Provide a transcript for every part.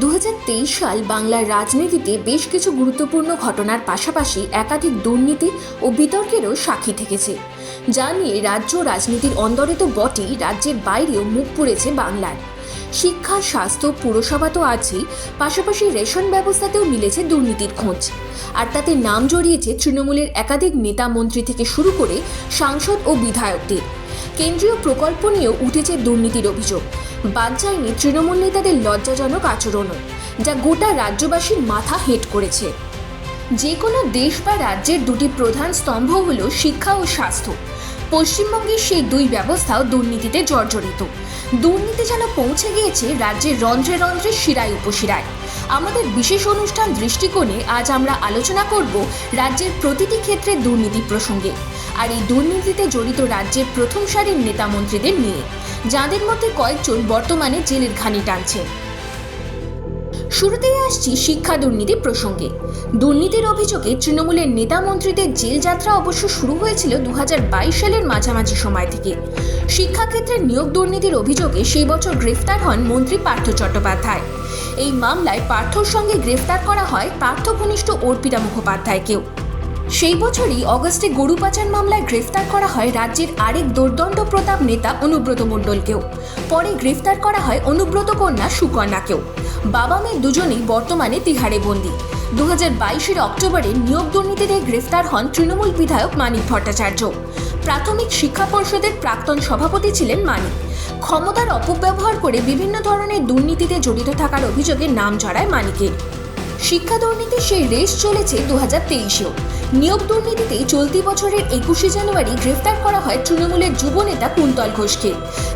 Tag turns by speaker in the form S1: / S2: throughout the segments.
S1: দু হাজার তেইশ সাল বাংলার রাজনীতিতে বেশ কিছু গুরুত্বপূর্ণ ঘটনার পাশাপাশি একাধিক দুর্নীতি ও বিতর্কেরও সাক্ষী থেকেছে, যা নিয়ে রাজ্য রাজনীতির অন্দরে তো বটেই, রাজ্যের বাইরেও মুখ পুড়েছে বাংলার। শিক্ষা, স্বাস্থ্য, পুরসভা তো আছেই, পাশাপাশি রেশন ব্যবস্থাতেও মিলেছে দুর্নীতির খোঁজ। আর তাতে নাম জড়িয়েছে তৃণমূলের একাধিক নেতা মন্ত্রী থেকে শুরু করে সাংসদ ও বিধায়কদের। কেন্দ্রীয় প্রকল্প নিয়েও উঠেছে দুর্নীতির অভিযোগ। বাদ যায়নি তৃণমূল নেতাদের লজ্জাজনক আচরণও, যা গোটা রাজ্যবাসীর মাথা হেট করেছে। যে কোনো দেশ বা রাজ্যের দুটি প্রধান স্তম্ভ হল শিক্ষা ও স্বাস্থ্য। পশ্চিমবঙ্গের সেই দুই ব্যবস্থাও দুর্নীতিতে জর্জরিত। দুর্নীতি যেন পৌঁছে গিয়েছে রাজ্যের রন্ধ্রে রন্ধ্রে শিরায় উপশিরায়। আমাদের বিশেষ অনুষ্ঠান দৃষ্টিকোণে আজ আমরা আলোচনা করব রাজ্যের প্রতিটি ক্ষেত্রে দুর্নীতি প্রসঙ্গে। আর এই দুর্নীতিতে জড়িত রাজ্যের প্রথম সারির নেতা মন্ত্রীদের নিয়ে, যাদের মধ্যে কয়েকজন বর্তমানে জেলের ঘানি টানছেন শুরুতেই আসছি শিক্ষা দুর্নীতি প্রসঙ্গে। দুর্নীতির অভিযোগে তৃণমূলের নেতা মন্ত্রীদের জেল যাত্রা অবশ্য শুরু হয়েছিল দু হাজার বাইশ সালের মাঝামাঝি সময় থেকে। শিক্ষাক্ষেত্রে নিয়োগ দুর্নীতির অভিযোগে সেই বছর গ্রেফতার হন মন্ত্রী পার্থ চট্টোপাধ্যায়। এই মামলায় পার্থর সঙ্গে গ্রেফতার করা হয় পার্থ ঘনিষ্ঠ অর্পিতা মুখোপাধ্যায়কেও। সেই বছরই অগস্টে গরু পাচার মামলায় গ্রেফতার করা হয় রাজ্যের আরেক দুর্দণ্ড প্রতাপ নেতা অনুব্রত মণ্ডলকেও। পরে গ্রেফতার করা হয় অনুব্রত কন্যা সুকন্যাকেও। বাবা মেয়ে দুজনেই বর্তমানে তিহারে বন্দী। দু হাজার বাইশের অক্টোবরে নিয়োগ দুর্নীতিতে গ্রেফতার হন তৃণমূল বিধায়ক মানিক ভট্টাচার্য। প্রাথমিক শিক্ষা পর্ষদের প্রাক্তন সভাপতি ছিলেন মানিক। ক্ষমতার অপব্যবহার করে বিভিন্ন ধরনের দুর্নীতিতে জড়িত থাকার অভিযোগে নাম জড়ায় মানিকের। শিক্ষা দুর্নীতি সেই রেস চলেছে দু হাজার তেইশেও। নিয়োগ দুর্নীতিতে চলতি বছরের একুশে জানুয়ারি গ্রেফতার করা হয় তৃণমূলের যুব নেতা কুন্তল ঘোষকে।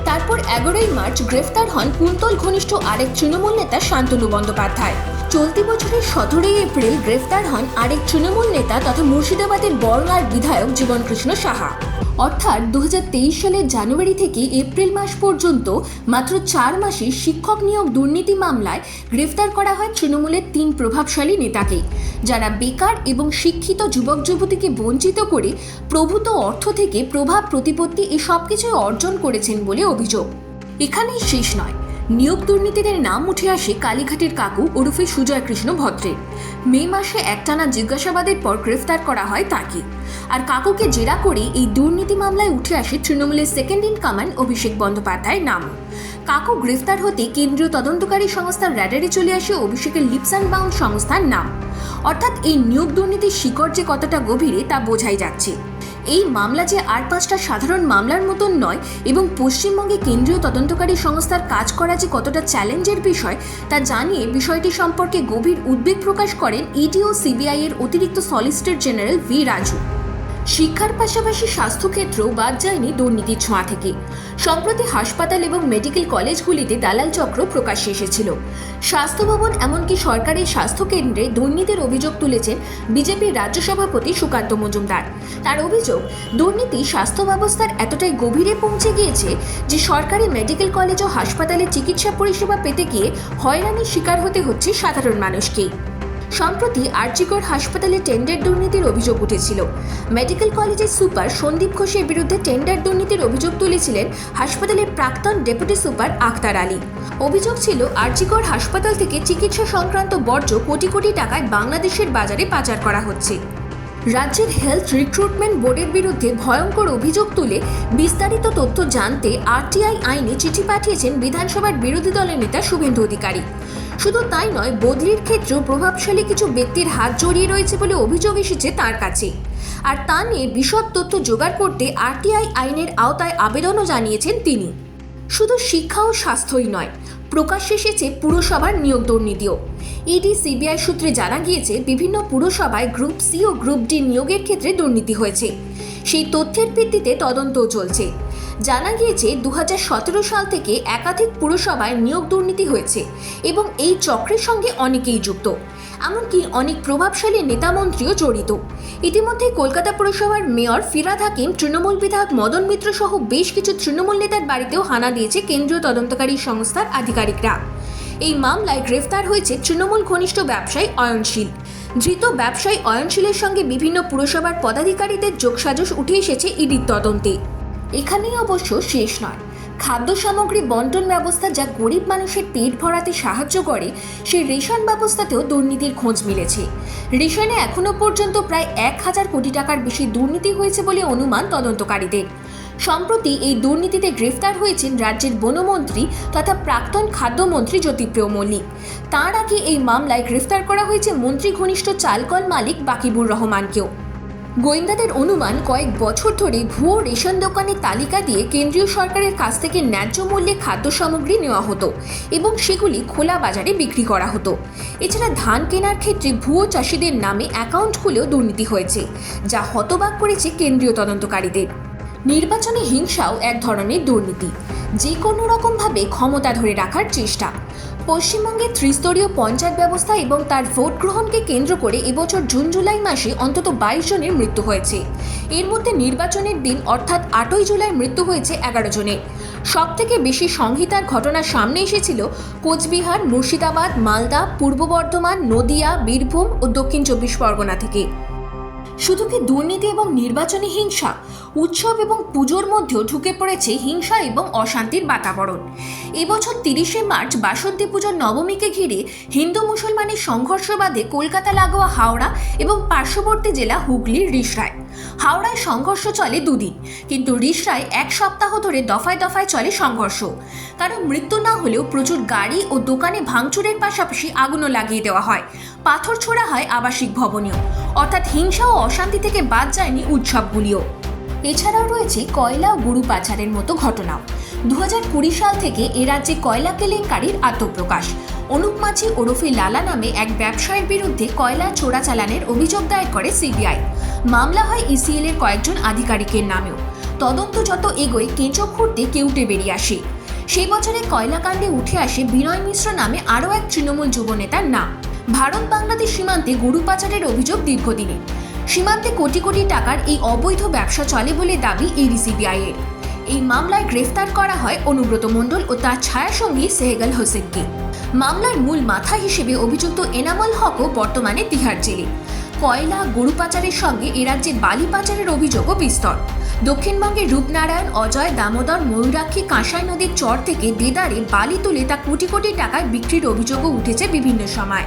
S1: তারপর এগারোই মার্চ গ্রেফতার হন কুন্তল ঘনিষ্ঠ আরেক তৃণমূল নেতা শান্তনু বন্দ্যোপাধ্যায়। চলতি বছরের সতেরোই এপ্রিল গ্রেফতার হন আরেক তৃণমূল নেতা তথা মুর্শিদাবাদের বড়লার বিধায়ক জীবনকৃষ্ণ সাহা। অর্থাৎ দু হাজার তেইশ সালের জানুয়ারি থেকে এপ্রিল মাস পর্যন্ত মাত্র চার মাসে শিক্ষক নিয়োগ দুর্নীতি মামলায় গ্রেফতার করা হয় তৃণমূলের তিন প্রভাবশালী নেতাকে, যারা বেকার এবং শিক্ষিত যুবক যুবতীকে বঞ্চিত করে প্রভূত অর্থ থেকে প্রভাব, প্রতিপত্তি এসব সব কিছুই অর্জন করেছেন বলে অভিযোগ। এখানেই শেষ নয়। নিয়োগ দুর্নীতিদের নাম উঠে আসে কালীঘাটের কাকু ওরফে সুজয় কৃষ্ণ ভদ্রের মে মাসে একটানা জিজ্ঞাসাবাদের পর গ্রেফতার করা হয় তাকে। আর কাকুকে জেরা করে এই দুর্নীতি মামলায় উঠে আসে তৃণমূলের সেকেন্ড ইন কমান্ড অভিষেক বন্দ্যোপাধ্যায়ের নাম। কাকু গ্রেফতার হতে কেন্দ্রীয় তদন্তকারী সংস্থার র্যাডারে চলে আসে অভিষেকের লিপস অ্যান্ড বাউন্ড সংস্থার নাম। অর্থাৎ এই নিয়োগ দুর্নীতির শিকড় যে কতটা গভীরে তা বোঝাই যাচ্ছে। এই মামলা যে আর পাঁচটা সাধারণ মামলার মতন নয় এবং পশ্চিমবঙ্গে কেন্দ্রীয় তদন্তকারী সংস্থার কাজ করা যে কতটা চ্যালেঞ্জের বিষয়, তা জানিয়ে বিষয়টি সম্পর্কে গভীর উদ্বেগ প্রকাশ করেন ইডি ও সিবিআই এর অতিরিক্ত সলিসিটর জেনারেল ভি রাজু। শিক্ষার পাশাপাশি স্বাস্থ্যক্ষেত্রেও বাদ যায়নি দুর্নীতির ছোঁয়া থেকে। সম্প্রতি হাসপাতাল এবং মেডিকেল কলেজগুলিতে দালাল চক্র প্রকাশ্যে এসেছিল। স্বাস্থ্য ভবন এমনকি সরকারি স্বাস্থ্যকেন্দ্রে দুর্নীতির অভিযোগ তুলেছেন বিজেপির রাজ্য সভাপতি সুকান্ত মজুমদার। তার অভিযোগ, দুর্নীতি স্বাস্থ্য ব্যবস্থার এতটাই গভীরে পৌঁছে গিয়েছে যে সরকারি মেডিকেল কলেজ ও হাসপাতালে চিকিৎসা পরিষেবা পেতে গিয়ে হয়রানির শিকার হতে হচ্ছে সাধারণ মানুষকেই। সম্প্রতি আর্জিকর হাসপাতালে টেন্ডার দুর্নীতির অভিযোগ উঠেছিল। মেডিকেল কলেজের সুপার সন্দীপ ঘোষের বিরুদ্ধে টেন্ডার দুর্নীতির অভিযোগ তুলেছিলেন হাসপাতালের প্রাক্তন ডেপুটি সুপার আখতার আলী। অভিযোগ ছিল, আর্জিকর হাসপাতাল থেকে চিকিৎসা সংক্রান্ত বর্জ্য কোটি কোটি টাকায় বাংলাদেশের বাজারে পাচার করা হচ্ছে। রাজ্যের হেলথ রিক্রুটমেন্ট বোর্ডের বিরুদ্ধে ভয়ঙ্কর অভিযোগ তুলে বিস্তারিত তথ্য জানতে আরটিআই আইনে চিঠি পাঠিয়েছেন বিধানসভার বিরোধী দলের নেতা শুভেন্দু অধিকারী। শুধু তাই নয়, বদলির ক্ষেত্রেও প্রভাবশালী কিছু ব্যক্তির হাত জড়িয়ে রয়েছে বলে অভিযোগ এসেছে তার কাছে। আর তা নিয়ে বিশদ তথ্য জোগাড় করতে আরটিআই আইনের আওতায় আবেদনও জানিয়েছেন তিনি। শুধু শিক্ষা ও স্বাস্থ্যই নয় প্রকাশ্যে এসেছে পুরসভার নিয়োগ দুর্নীতিও ইডি, সিবিআই সূত্রে জানা গিয়েছে, বিভিন্ন পুরসভায় গ্রুপ সি ও গ্রুপ ডি নিয়োগের ক্ষেত্রে দুর্নীতি হয়েছে। সেই তথ্যের ভিত্তিতে তদন্তও চলছে। জানা গিয়েছে দু হাজার সতেরো সাল থেকে একাধিক পুরসভায় নিয়োগ দুর্নীতি হয়েছে এবং এই চক্রের সঙ্গে অনেকেই যুক্ত। এমনকি অনেক প্রভাবশালী নেতামন্ত্রীও জড়িত। ইতিমধ্যে কলকাতা পুরসভার মেয়র ফিরাদ হাকিম, তৃণমূল বিধায়ক মদন মিত্র সহ বেশ কিছু তৃণমূল নেতার বাড়িতেও হানা দিয়েছে কেন্দ্রীয় তদন্তকারী সংস্থার আধিকারিকরা। এই মামলায় গ্রেফতার হয়েছে তৃণমূল ঘনিষ্ঠ ব্যবসায়ী অয়নশীল। ধৃত ব্যবসায়ী অয়নশীলের সঙ্গে বিভিন্ন পুরসভার পদাধিকারীদের যোগসাজশ উঠে এসেছে ইডির তদন্তে। এখানেই অবশ্য শেষ নয়। খাদ্য সামগ্রী বন্টন ব্যবস্থা যা গরিব মানুষের পেট ভরাতে সাহায্য করে, সেই রেশন ব্যবস্থাতেও দুর্নীতির খোঁজ মিলেছে। রেশনে এখনও পর্যন্ত প্রায় এক হাজার কোটি টাকার বেশি দুর্নীতি হয়েছে বলে অনুমান তদন্তকারীদের। সম্প্রতি এই দুর্নীতিতে গ্রেফতার হয়েছেন রাজ্যের বনমন্ত্রী তথা প্রাক্তন খাদ্যমন্ত্রী জ্যোতিপ্রিয় মল্লিক। তার আগে এই মামলায় গ্রেফতার করা হয়েছে মন্ত্রী ঘনিষ্ঠ চালকল মালিক বাকিবুর রহমানকেও। গোয়েন্দাদের অনুমান, কয়েক বছর ধরে ভুয়ো রেশন দোকানের তালিকা দিয়ে কেন্দ্রীয় সরকারের কাছ থেকে ন্যায্য মূল্যে খাদ্য সামগ্রী নেওয়া হতো এবং সেগুলি খোলা বাজারে বিক্রি করা হতো। এছাড়া ধান কেনার ক্ষেত্রে ভুয়ো চাষিদের নামে অ্যাকাউন্ট খুলেও দুর্নীতি হয়েছে, যা হতবাক করেছে কেন্দ্রীয় তদন্তকারীদের। নির্বাচনে হিংসাও এক ধরনের দুর্নীতি যে কোনো রকমভাবে ক্ষমতা ধরে রাখার চেষ্টা। পশ্চিমবঙ্গের ত্রিস্তরীয় পঞ্চায়েত ব্যবস্থা এবং তার ভোট গ্রহণকে কেন্দ্র করে এবছর জুন জুলাই মাসে অন্তত বাইশ জনের মৃত্যু হয়েছে। এর মধ্যে নির্বাচনের দিন অর্থাৎ আটই জুলাই মৃত্যু হয়েছে এগারো জনের সব থেকে বেশি সংহিতার ঘটনা সামনে এসেছিল কোচবিহার, মুর্শিদাবাদ, মালদা, পূর্ব বর্ধমান, নদিয়া, বীরভূম ও দক্ষিণ চব্বিশ পরগনা থেকে। শুধু কি দুর্নীতি এবং নির্বাচনী হিংসা? উৎসব এবং পুজোর মধ্যেও ঢুকে পড়েছে হিংসা এবং অশান্তির বাতাবরণ। এবছর তিরিশে মার্চ বাসন্তী পুজোর নবমীকে ঘিরে হিন্দু মুসলমানের সংঘর্ষ বাদে কলকাতা লাগোয়া হাওড়া এবং পার্শ্ববর্তী জেলা হুগলির রিসরায়। হাওড়ায় সংঘর্ষ চলে দুদিন। কিন্তু রিসরায় এক সপ্তাহ ধরে দফায় দফায় চলে সংঘর্ষ। কারণ মৃত্যু না হলেও প্রচুর গাড়ি ও দোকানে ভাঙচুরের পাশাপাশি আগুনও লাগিয়ে দেওয়া হয়। পাথর ছোড়া হয় আবাসিক ভবনেও। অর্থাৎ হিংসা ও অশান্তি থেকে বাদ যায়নি উৎসবগুলিও। এছাড়াও রয়েছে কয়লা ও গরু পাচারের মতো ঘটনাও। দু কুড়ি সাল থেকে এ রাজ্যে কয়লা কেলেঙ্কারির আত্মপ্রকাশ। অনুপ মাঝি ওরফে লালা নামে এক ব্যবসায়ীর বিরুদ্ধে কয়লা চোরাচালানের অভিযোগ দায়ের করে সিবিআই। মামলা হয় ইসিএল এর কয়েকজন আধিকারিকের নামেও। তদন্ত যত এগোয়, কেঁচো খুঁড়তে কেউটে বেরিয়ে আসে। সেই বছরে কয়লাকাণ্ডে উঠে আসে বিনয় মিশ্র নামে আরও এক তৃণমূল যুবনেতার নাম। ভারত বাংলাদেশ সীমান্তে গরু পাচারের অভিযোগ দীর্ঘদিনের সীমান্তে কোটি কোটি টাকার এই অবৈধ ব্যবসা চলে বলে দাবি সিবিআই এর এই মামলায় গ্রেফতার করা হয় অনুব্রত মণ্ডল ও তার ছায়াসঙ্গী সেহেগাল হোসেনকে। মামলার মূল মাথা হিসেবে অভিযুক্ত এনামল হকও বর্তমানে তিহার জেলে। কয়লা, গরু পাচারের সঙ্গে এ রাজ্যে বালি পাচারের অভিযোগও বিস্তর। দক্ষিণবঙ্গের রূপনারায়ণ, অজয়, দামোদর, ময়ূরাক্ষী, কাঁসাই নদীর চর থেকে দেদারে বালি তুলে তা কোটি কোটি টাকায় বিক্রির অভিযোগও উঠেছে বিভিন্ন সময়।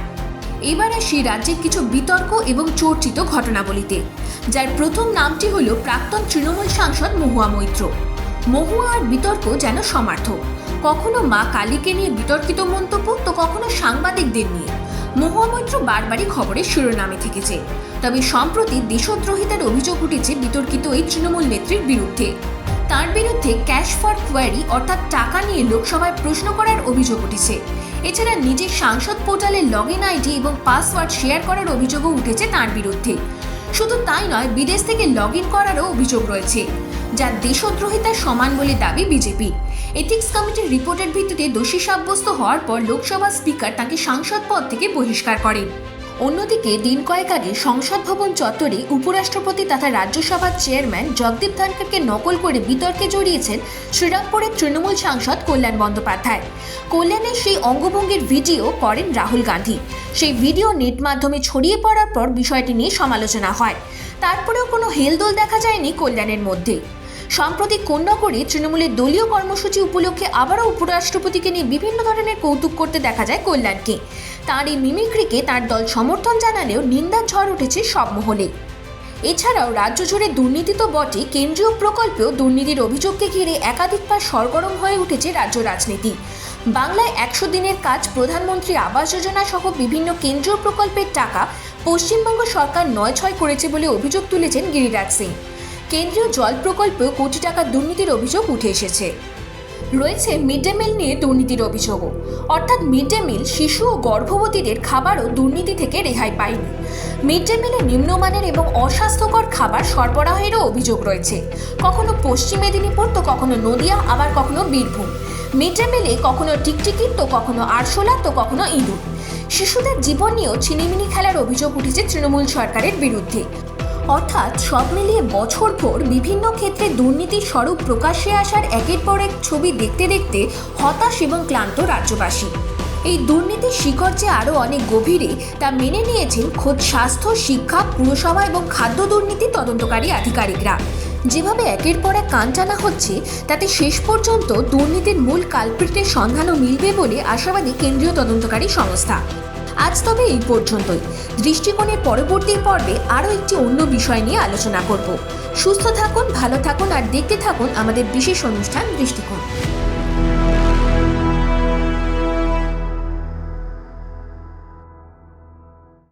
S1: এবার আসি রাজ্যের কিছু বিতর্ক এবং চর্চিত ঘটনাবলিতে, যার প্রথম নামটি হল প্রাক্তন তৃণমূল সাংসদ মহুয়া মৈত্র। মহুয়া আর বিতর্ক যেন সমার্থক। কখনো মা কালীকে নিয়ে বিতর্কিত মন্তব্য, তো কখনো সাংবাদিকদের নিয়ে। মহুয়া মৈত্র বারবারই খবরের শিরোনামে থেকেছে। তবে সম্প্রতি দেশদ্রোহিতার অভিযোগ উঠেছে বিতর্কিত এই তৃণমূল নেত্রীর বিরুদ্ধে। তার বিরুদ্ধে ক্যাশ ফর কোয়ারি অর্থাৎ টাকা নিয়ে লোকসভায় প্রশ্ন করার অভিযোগ উঠেছে। এছাড়া নিজের সাংসদ পোর্টালের লগ ইন আইডি এবং পাসওয়ার্ড শেয়ার করার অভিযোগও উঠেছে তার বিরুদ্ধে। শুধু তাই নয়, বিদেশ থেকে লগ ইন করারও অভিযোগ রয়েছে। যা দেশদ্রোহিতার সমান বলে দাবি বিজেপি। এথিক্স কমিটির রিপোর্টের ভিত্তিতে দোষী সাব্যস্ত হওয়ার পর লোকসভা স্পিকার তাকে সাংসদ পদ থেকে বহিষ্কার করেন। অন্যদিকে দিন কয়েক আগে সংসদ ভবন চত্বরে উপরাষ্ট্রপতি তথা রাজ্যসভার চেয়ারম্যান জগদীপ ধনখড়কে নকল করে বিতর্কে জড়িয়েছেন শ্রীরামপুরের তৃণমূল সাংসদ কল্যাণ বন্দ্যোপাধ্যায়। কল্যাণের সেই অঙ্গভঙ্গির ভিডিও করেন রাহুল গান্ধী। সেই ভিডিও নেট মাধ্যমে ছড়িয়ে পড়ার পর বিষয়টি নিয়ে সমালোচনা হয়। তারপরেও কোনো হেলদোল দেখা যায়নি কল্যাণের মধ্যে। সম্প্রতি কোন্নগরে তৃণমূলের দলীয় কর্মসূচি উপলক্ষে আবারও উপরাষ্ট্রপতিকে নিয়ে বিভিন্ন ধরনের কৌতুক করতে দেখা যায় কল্যাণকে। তার এই মিমিক্রিকে তার দল সমর্থন জানালেও নিন্দার ঝড় উঠেছে সব মহলে। এছাড়াও রাজ্য জুড়ে দুর্নীতি তো বটে কেন্দ্রীয় প্রকল্পেও দুর্নীতির অভিযোগকে ঘিরে একাধিকবার সরগরম হয়ে উঠেছে রাজ্য রাজনীতি। বাংলায় একশো দিনের কাজ প্রধানমন্ত্রী আবাস যোজনা সহ বিভিন্ন কেন্দ্রীয় প্রকল্পের টাকা পশ্চিমবঙ্গ সরকার নয় ছয় করেছে বলে অভিযোগ তুলেছেন গিরিরাজ সিং। কেন্দ্রীয় জল প্রকল্পেও কোটি টাকার দুর্নীতির অভিযোগ উঠে এসেছে। রয়েছে মিড ডে মিল নিয়ে দুর্নীতির অভিযোগও। অর্থাৎ মিড ডে মিল শিশু ও গর্ভবতীদের খাবারও দুর্নীতি থেকে রেহাই পায়নি। মিড ডে মিলে নিম্নমানের এবং অস্বাস্থ্যকর খাবার সরবরাহেরও অভিযোগ রয়েছে। কখনো পশ্চিম মেদিনীপুর, তো কখনো নদিয়া, আবার কখনো বীরভূম। মিড ডে মিলে কখনো টিকটিকি তো কখনো আরশোলা তো কখনো ইঁদুর। শিশুদের জীবন নিয়েও ছিনিমিনি খেলার অভিযোগ উঠেছে তৃণমূল সরকারের বিরুদ্ধে। অর্থাৎ সব মিলিয়ে বছরভর বিভিন্ন ক্ষেত্রে দুর্নীতির স্বরূপ প্রকাশ্যে আসার একের পর এক ছবি দেখতে দেখতে হতাশ এবং ক্লান্ত রাজ্যবাসী। এই দুর্নীতির শিকড় যে আরও অনেক গভীরে তা মেনে নিয়েছেন খোদ স্বাস্থ্য, শিক্ষা, পুরসভা এবং খাদ্য দুর্নীতি তদন্তকারী আধিকারিকরা। যেভাবে একের পর এক কান টানা হচ্ছে, তাতে শেষ পর্যন্ত দুর্নীতির মূল কালপ্রিটের সন্ধানও মিলবে বলে আশাবাদী কেন্দ্রীয় তদন্তকারী সংস্থা। আজ তবে এই পর্যন্তই। দৃষ্টিকোণের পরবর্তী পর্বে আরও একটি অন্য বিষয় নিয়ে আলোচনা করব। সুস্থ থাকুন, ভালো থাকুন, আর দেখতে থাকুন আমাদের বিশেষ অনুষ্ঠান দৃষ্টিকোণ।